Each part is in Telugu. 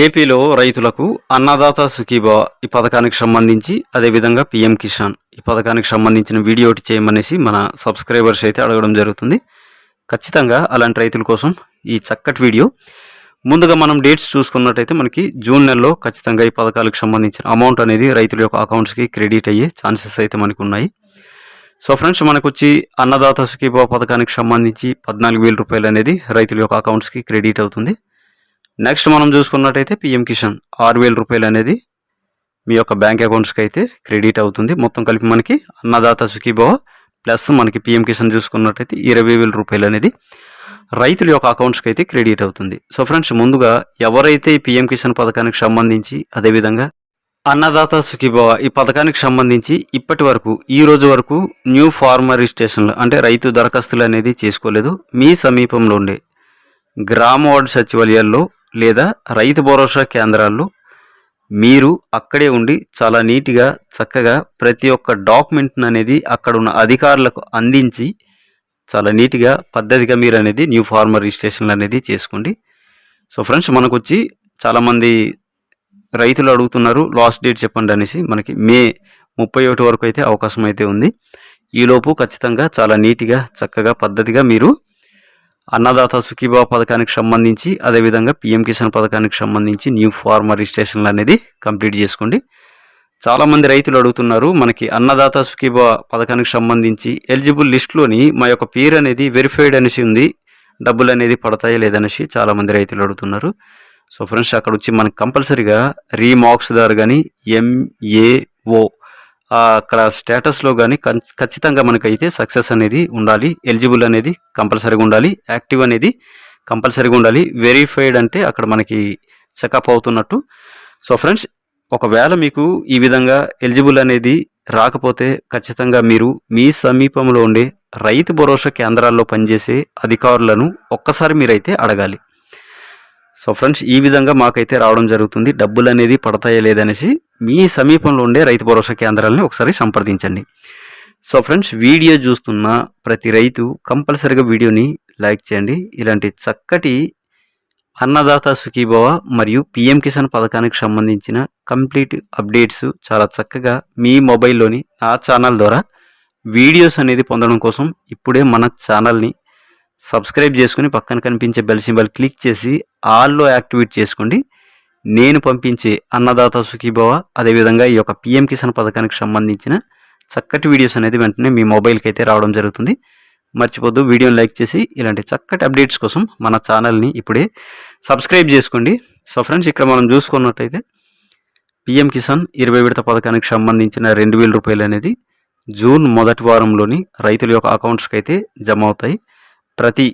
ఏపీలో రైతులకు అన్నదాత సుఖీబా ఈ పథకానికి సంబంధించి అదేవిధంగా పిఎం కిసాన్ ఈ పథకానికి సంబంధించిన వీడియో ఒకటి చేయమనేసి మన సబ్స్క్రైబర్స్ అయితే అడగడం జరుగుతుంది. ఖచ్చితంగా అలాంటి రైతుల కోసం ఈ చక్కటి వీడియో. ముందుగా మనం డేట్స్ చూసుకున్నట్టయితే మనకి జూన్ నెలలో ఖచ్చితంగా ఈ పథకాలకు సంబంధించిన అమౌంట్ అనేది రైతుల యొక్క అకౌంట్స్కి క్రెడిట్ అయ్యే ఛాన్సెస్ అయితే మనకు ఉన్నాయి. సో ఫ్రెండ్స్ మనకు వచ్చి అన్నదాత సుఖీబా పథకానికి సంబంధించి పద్నాలుగు వేల రూపాయలు అనేది రైతుల యొక్క అకౌంట్స్కి క్రెడిట్ అవుతుంది. నెక్స్ట్ మనం చూసుకున్నట్టయితే పిఎం కిసాన్ ఆరు వేల రూపాయలు అనేది మీ యొక్క బ్యాంక్ అకౌంట్స్కి అయితే క్రెడిట్ అవుతుంది. మొత్తం కలిపి మనకి అన్నదాత సుఖీభవ ప్లస్ మనకి పిఎం కిసాన్ చూసుకున్నట్టయితే ఇరవై వేల రూపాయలు అనేది రైతుల యొక్క అకౌంట్స్కి అయితే క్రెడిట్ అవుతుంది. సో ఫ్రెండ్స్ ముందుగా ఎవరైతే ఈ పిఎం కిసాన్ పథకానికి సంబంధించి అదేవిధంగా అన్నదాత సుఖీభవ ఈ పథకానికి సంబంధించి ఇప్పటి వరకు ఈ రోజు వరకు న్యూ ఫార్మర్ రిజిస్ట్రేషన్లు అంటే రైతు దరఖాస్తులు అనేది చేసుకోలేదు. మీ సమీపంలో ఉండే గ్రామ వార్డు సచివాలయాల్లో లేదా రైతు భరోసా కేంద్రాల్లో మీరు అక్కడే ఉండి చాలా నీట్గా చక్కగా ప్రతి ఒక్క డాక్యుమెంట్ని అనేది అక్కడ ఉన్న అధికారులకు అందించి చాలా నీట్గా పద్ధతిగా మీరు అనేది న్యూ ఫార్మర్ రిజిస్ట్రేషన్లు అనేది చేసుకోండి. సో ఫ్రెండ్స్ మనకు వచ్చి చాలామంది రైతులు అడుగుతున్నారు లాస్ట్ డేట్ చెప్పండి అనేసి మనకి మే ముప్పై ఒకటి వరకు అయితే అవకాశం అయితే ఉంది. ఈలోపు ఖచ్చితంగా చాలా నీట్గా చక్కగా పద్ధతిగా మీరు అన్నదాత సుఖీభావ పథకానికి సంబంధించి అదేవిధంగా పిఎం కిసాన్ పథకానికి సంబంధించి న్యూ ఫార్మర్ రిజిస్ట్రేషన్లు అనేది కంప్లీట్ చేసుకోండి. చాలామంది రైతులు అడుగుతున్నారు మనకి అన్నదాత సుఖీభావ పథకానికి సంబంధించి ఎలిజిబుల్ లిస్ట్లోని మా యొక్క పేరు అనేది వెరిఫైడ్ అనేసి ఉంది డబ్బులు అనేది పడతాయి లేదనేసి చాలామంది రైతులు అడుగుతున్నారు. సో ఫ్రెండ్స్ అక్కడ వచ్చి మనకు కంపల్సరీగా రీమార్క్స్ దారు కానీ ఎంఏఓ అక్కడ స్టేటస్లో కానీ ఖచ్చితంగా మనకైతే సక్సెస్ అనేది ఉండాలి. ఎలిజిబుల్ అనేది కంపల్సరీగా ఉండాలి. యాక్టివ్ అనేది కంపల్సరీగా ఉండాలి. వెరిఫైడ్ అంటే అక్కడ మనకి చెకప్ అవుతున్నట్టు. సో ఫ్రెండ్స్ ఒకవేళ మీకు ఈ విధంగా ఎలిజిబుల్ అనేది రాకపోతే ఖచ్చితంగా మీరు మీ సమీపంలో ఉండే రైతు భరోసా కేంద్రాల్లో పనిచేసే అధికారులను ఒక్కసారి మీరైతే అడగాలి. సో ఫ్రెండ్స్ ఈ విధంగా మాకైతే రావడం జరుగుతుంది. డబ్బులు అనేది పడతాయా లేదనేసి మీ సమీపంలో ఉండే రైతు భరోసా కేంద్రాలని ఒకసారి సంప్రదించండి. సో ఫ్రెండ్స్ వీడియో చూస్తున్న ప్రతి రైతు కంపల్సరిగా వీడియోని లైక్ చేయండి. ఇలాంటి చక్కటి అన్నదాత సుఖీభవ మరియు పిఎం కిసాన్ పథకానికి సంబంధించిన కంప్లీట్ అప్డేట్స్ చాలా చక్కగా మీ మొబైల్లోని నా ఛానల్ ద్వారా వీడియోస్ అనేది పొందడం కోసం ఇప్పుడే మన ఛానల్ని సబ్స్క్రైబ్ చేసుకుని పక్కన కనిపించే బెల్ సింబల్ క్లిక్ చేసి ఆల్లో యాక్టివేట్ చేసుకోండి. నేను పంపించే అన్నదాత సుఖీభవ అదేవిధంగా ఈ యొక్క పిఎం కిసాన్ పథకానికి సంబంధించిన చక్కటి వీడియోస్ అనేది వెంటనే మీ మొబైల్కి అయితే రావడం జరుగుతుంది. మర్చిపోద్దు వీడియోని లైక్ చేసి ఇలాంటి చక్కటి అప్డేట్స్ కోసం మన ఛానల్ని ఇప్పుడే సబ్స్క్రైబ్ చేసుకోండి. సో ఫ్రెండ్స్ ఇక్కడ మనం చూసుకున్నట్టయితే పిఎం కిసాన్ ఇరవై విడత పథకానికి సంబంధించిన రెండు వేల రూపాయలు అనేది జూన్ మొదటి వారంలోని రైతుల యొక్క అకౌంట్స్కి అయితే జమ అవుతాయి. ప్రతి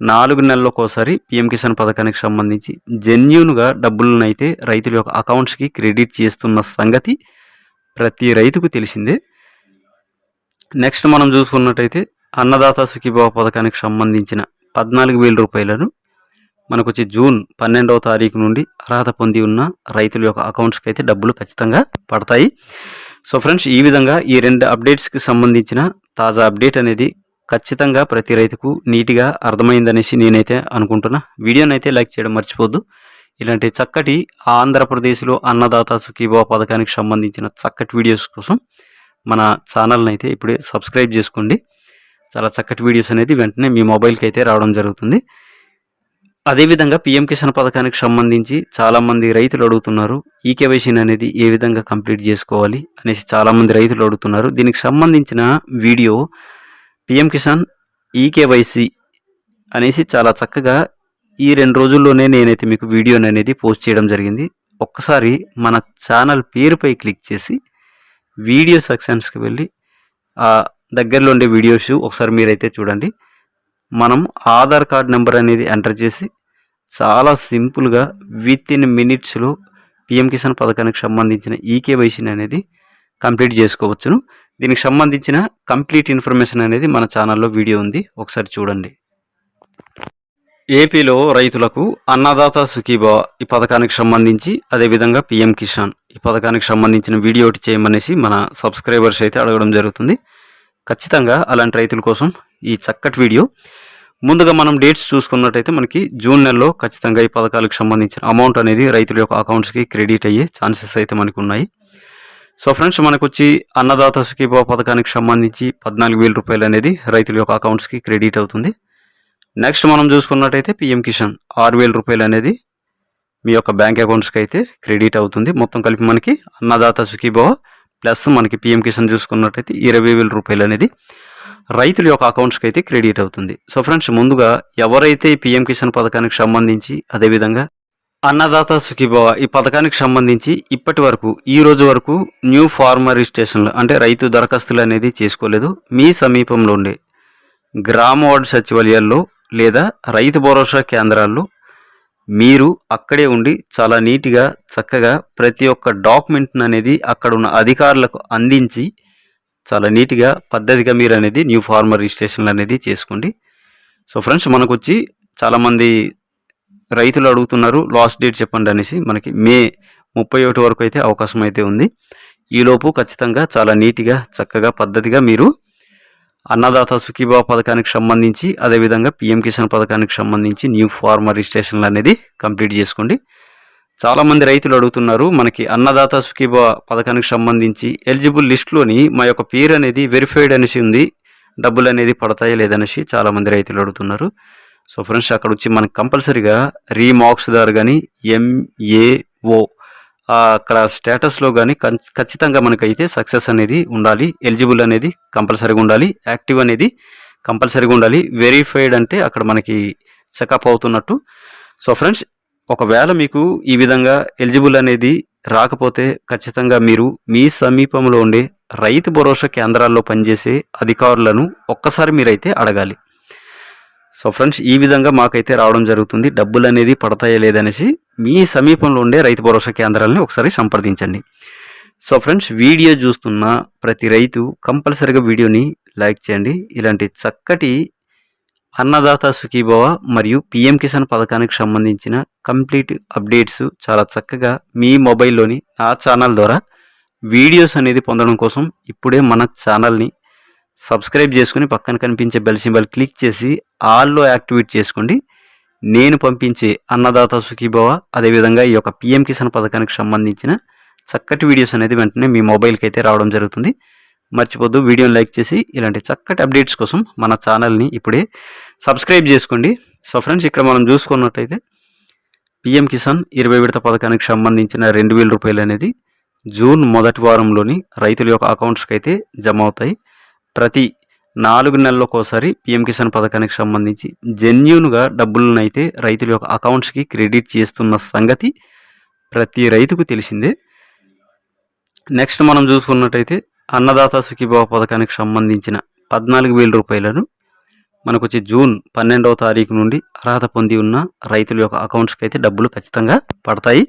నాలుగు నెలలకోసారి పిఎం కిసాన్ పథకానికి సంబంధించి జెన్యున్గా డబ్బులను అయితే రైతుల యొక్క అకౌంట్స్కి క్రెడిట్ చేస్తున్న సంగతి ప్రతి రైతుకు తెలిసిందే. నెక్స్ట్ మనం చూసుకున్నట్టయితే అన్నదాత సుఖీభావ పథకానికి సంబంధించిన పద్నాలుగు వేల రూపాయలను మనకు వచ్చి జూన్ పన్నెండవ తారీఖు నుండి అర్హత పొంది ఉన్న రైతుల యొక్క అకౌంట్స్కి అయితే డబ్బులు ఖచ్చితంగా పడతాయి. సో ఫ్రెండ్స్ ఈ విధంగా ఈ రెండు అప్డేట్స్కి సంబంధించిన తాజా అప్డేట్ అనేది ఖచ్చితంగా ప్రతి రైతుకు నీట్గా అర్థమైందనేసి నేనైతే అనుకుంటున్నా. వీడియోని అయితే లైక్ చేయడం మర్చిపోద్దు ఇలాంటి చక్కటి ఆంధ్రప్రదేశ్లో అన్నదాత సుఖీభావ పథకానికి సంబంధించిన చక్కటి వీడియోస్ కోసం మన ఛానల్ని అయితే ఇప్పుడే సబ్స్క్రైబ్ చేసుకోండి. చాలా చక్కటి వీడియోస్ అనేది వెంటనే మీ మొబైల్కి అయితే రావడం జరుగుతుంది. అదేవిధంగా పిఎం కిసాన్ పథకానికి సంబంధించి చాలామంది రైతులు అడుగుతున్నారు ఈ కేవైసీని అనేది ఏ విధంగా కంప్లీట్ చేసుకోవాలి అనేసి చాలామంది రైతులు అడుగుతున్నారు. దీనికి సంబంధించిన వీడియో పిఎం కిసాన్ ఈకేవైసీ అనేసి చాలా చక్కగా ఈ రెండు రోజుల్లోనే నేనైతే మీకు వీడియోని అనేది పోస్ట్ చేయడం జరిగింది. ఒక్కసారి మన ఛానల్ పేరుపై క్లిక్ చేసి వీడియో సెక్షన్స్కి వెళ్ళి ఆ దగ్గరలో ఉండే వీడియోస్ ఒకసారి మీరైతే చూడండి. మనం ఆధార్ కార్డ్ నెంబర్ అనేది ఎంటర్ చేసి చాలా సింపుల్గా విత్ ఇన్ మినిట్స్లో పిఎం కిసాన్ పథకానికి సంబంధించిన ఈకేవైసీని అనేది కంప్లీట్ చేసుకోవచ్చును. దీనికి సంబంధించిన కంప్లీట్ ఇన్ఫర్మేషన్ అనేది మన ఛానల్లో వీడియో ఉంది. ఒకసారి చూడండి. ఏపీలో రైతులకు అన్నదాత సుఖీబా ఈ పథకానికి సంబంధించి అదేవిధంగా పిఎం కిసాన్ ఈ పథకానికి సంబంధించిన వీడియో ఒకటి చేయమనేసి మన సబ్స్క్రైబర్స్ అయితే అడగడం జరుగుతుంది. ఖచ్చితంగా అలాంటి రైతుల కోసం ఈ చక్కటి వీడియో. ముందుగా మనం డేట్స్ చూసుకున్నట్టయితే మనకి జూన్ నెలలో ఖచ్చితంగా ఈ పథకాలకు సంబంధించిన అమౌంట్ అనేది రైతుల యొక్క అకౌంట్స్కి క్రెడిట్ అయ్యే ఛాన్సెస్ అయితే మనకు ఉన్నాయి సో ఫ్రెండ్స్ మనకు వచ్చి అన్నదాత సుఖీభావ పథకానికి సంబంధించి పద్నాలుగు వేల రూపాయలు అనేది రైతుల యొక్క అకౌంట్స్కి క్రెడిట్ అవుతుంది. నెక్స్ట్ మనం చూసుకున్నట్టయితే పిఎం కిసాన్ ఆరు వేల రూపాయలు అనేది మీ యొక్క బ్యాంక్ అకౌంట్స్కి అయితే క్రెడిట్ అవుతుంది. మొత్తం కలిపి మనకి అన్నదాత సుఖీభావ ప్లస్ మనకి పిఎం కిసాన్ చూసుకున్నట్టయితే ఇరవై వేల రూపాయలు అనేది రైతుల యొక్క అకౌంట్స్కి అయితే క్రెడిట్ అవుతుంది. సో ఫ్రెండ్స్ ముందుగా ఎవరైతే ఈ పిఎం కిసాన్ పథకానికి సంబంధించి అదేవిధంగా అన్నదాత సుఖీభవ ఈ పథకానికి సంబంధించి ఇప్పటి వరకు ఈ రోజు వరకు న్యూ ఫార్మర్ రిజిస్ట్రేషన్లు అంటే రైతు దరఖాస్తులు అనేది చేసుకోలేదు. మీ సమీపంలో ఉండే గ్రామ వార్డు సచివాలయాల్లో లేదా రైతు భరోసా కేంద్రాల్లో మీరు అక్కడే ఉండి చాలా నీట్గా చక్కగా ప్రతి ఒక్క డాక్యుమెంట్ని అనేది అక్కడ ఉన్న అధికారులకు అందించి చాలా నీట్గా పద్ధతిగా మీరు అనేది న్యూ ఫార్మర్ రిజిస్ట్రేషన్లు అనేది చేసుకోండి. సో ఫ్రెండ్స్ మనకు వచ్చి చాలామంది రైతులు అడుగుతున్నారు లాస్ట్ డేట్ చెప్పండి అనేసి మనకి మే ముప్పై ఒకటి వరకు అయితే అవకాశం అయితే ఉంది. ఈలోపు ఖచ్చితంగా చాలా నీట్గా చక్కగా పద్ధతిగా మీరు అన్నదాత సుఖీభావ పథకానికి సంబంధించి అదేవిధంగా పిఎం కిసాన్ పథకానికి సంబంధించి న్యూ ఫార్మర్ రిజిస్ట్రేషన్లు అనేది కంప్లీట్ చేసుకోండి. చాలామంది రైతులు అడుగుతున్నారు మనకి అన్నదాత సుఖీభావ పథకానికి సంబంధించి ఎలిజిబుల్ లిస్ట్లోని మా యొక్క పేరు అనేది వెరిఫైడ్ అనేసి ఉంది డబ్బులు అనేది పడతాయా లేదనేసి చాలామంది రైతులు అడుగుతున్నారు. సో ఫ్రెండ్స్ అక్కడ వచ్చి మనకి కంపల్సరీగా రీమార్క్స్ దారు కానీ ఎంఏఓ అక్కడ స్టేటస్లో కానీ ఖచ్చితంగా మనకైతే సక్సెస్ అనేది ఉండాలి. ఎలిజిబుల్ అనేది కంపల్సరీగా ఉండాలి. యాక్టివ్ అనేది కంపల్సరీగా ఉండాలి. వెరిఫైడ్ అంటే అక్కడ మనకి చెకప్ అవుతున్నట్టు. సో ఫ్రెండ్స్ ఒకవేళ మీకు ఈ విధంగా ఎలిజిబుల్ అనేది రాకపోతే ఖచ్చితంగా మీరు మీ సమీపంలో ఉండే రైతు భరోసా కేంద్రాల్లో పనిచేసే అధికారులను ఒక్కసారి మీరైతే అడగాలి. సో ఫ్రెండ్స్ ఈ విధంగా మాకైతే రావడం జరుగుతుంది. డబ్బులు అనేది పడతాయా లేదనేసి మీ సమీపంలో ఉండే రైతు భరోసా కేంద్రాలని ఒకసారి సంప్రదించండి. సో ఫ్రెండ్స్ వీడియో చూస్తున్న ప్రతి రైతు కంపల్సరిగా వీడియోని లైక్ చేయండి. ఇలాంటి చక్కటి అన్నదాత సుఖీభవ మరియు పిఎం కిసాన్ పథకానికి సంబంధించిన కంప్లీట్ అప్డేట్స్ చాలా చక్కగా మీ మొబైల్లోని నా ఛానల్ ద్వారా వీడియోస్ అనేది పొందడం కోసం ఇప్పుడే మన ఛానల్ని సబ్స్క్రైబ్ చేసుకుని పక్కన కనిపించే బెల్ సింబల్ క్లిక్ చేసి ఆల్లో యాక్టివేట్ చేసుకోండి. నేను పంపించే అన్నదాత సుఖీభవ అదేవిధంగా ఈ యొక్క పిఎం కిసాన్ పథకానికి సంబంధించిన చక్కటి వీడియోస్ అనేది వెంటనే మీ మొబైల్కి అయితే రావడం జరుగుతుంది. మర్చిపోద్దు వీడియోని లైక్ చేసి ఇలాంటి చక్కటి అప్డేట్స్ కోసం మన ఛానల్ని ఇప్పుడే సబ్స్క్రైబ్ చేసుకోండి. సో ఫ్రెండ్స్ ఇక్కడ మనం చూసుకున్నట్టయితే పిఎం కిసాన్ ఇరవై విడత పథకానికి సంబంధించిన రెండు వేల రూపాయలు అనేది జూన్ మొదటి వారంలోని రైతుల యొక్క అకౌంట్స్కి అయితే జమ అవుతాయి. ప్రతి నాలుగు నెలలకోసారి పిఎం కిసాన్ పథకానికి సంబంధించి జెన్యున్గా డబ్బులను అయితే రైతుల యొక్క అకౌంట్స్కి క్రెడిట్ చేస్తున్న సంగతి ప్రతి రైతుకు తెలిసిందే. నెక్స్ట్ మనం చూసుకున్నట్టయితే అన్నదాత సుఖీభావ పథకానికి సంబంధించిన పద్నాలుగు వేల రూపాయలను మనకు వచ్చి జూన్ పన్నెండవ తారీఖు నుండి అర్హత పొంది ఉన్న రైతుల యొక్క అకౌంట్స్కి అయితే డబ్బులు ఖచ్చితంగా పడతాయి.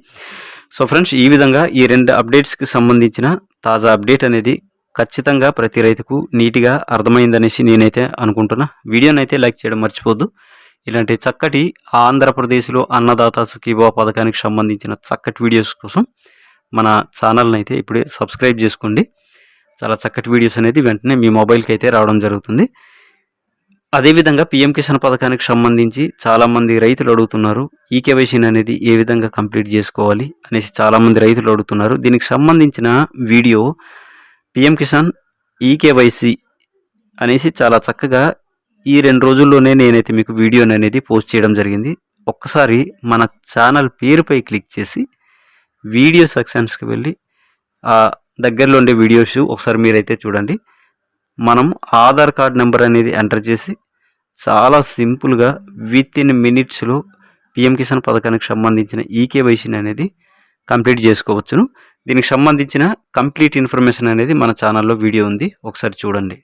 సో ఫ్రెండ్స్ ఈ విధంగా ఈ రెండు అప్డేట్స్కి సంబంధించిన తాజా అప్డేట్ అనేది ఖచ్చితంగా ప్రతి రైతుకు నీట్గా అర్థమైందనేసి నేనైతే అనుకుంటున్నా. వీడియోని అయితే లైక్ చేయడం మర్చిపోద్దు ఇలాంటి చక్కటి ఆంధ్రప్రదేశ్లో అన్నదాత సుఖీభావ పథకానికి సంబంధించిన చక్కటి వీడియోస్ కోసం మన ఛానల్ని అయితే ఇప్పుడే సబ్స్క్రైబ్ చేసుకోండి. చాలా చక్కటి వీడియోస్ అనేది వెంటనే మీ మొబైల్కి అయితే రావడం జరుగుతుంది. అదేవిధంగా పిఎం కిసాన్ పథకానికి సంబంధించి చాలామంది రైతులు అడుగుతున్నారు ఈ కేవైసీని అనేది ఏ విధంగా కంప్లీట్ చేసుకోవాలి అనేసి చాలామంది రైతులు అడుగుతున్నారు. దీనికి సంబంధించిన వీడియో పిఎం కిసాన్ ఈకేవైసీ అనేసి చాలా చక్కగా ఈ రెండు రోజుల్లోనే నేనైతే మీకు వీడియోని అనేది పోస్ట్ చేయడం జరిగింది. ఒక్కసారి మన ఛానల్ పేరుపై క్లిక్ చేసి వీడియో సెక్షన్స్కి వెళ్ళి ఆ దగ్గరలో ఉండే వీడియోస్ ఒకసారి మీరైతే చూడండి. మనం ఆధార్ కార్డ్ నెంబర్ అనేది ఎంటర్ చేసి చాలా సింపుల్గా విత్ ఇన్ మినిట్స్లో పిఎం కిసాన్ పథకానికి సంబంధించిన ఈకేవైసీని అనేది కంప్లీట్ చేసుకోవచ్చును. దీనికి సంబంధించిన కంప్లీట్ ఇన్ఫర్మేషన్ అనేది మన ఛానల్లో వీడియో ఉంది. ఒకసారి చూడండి.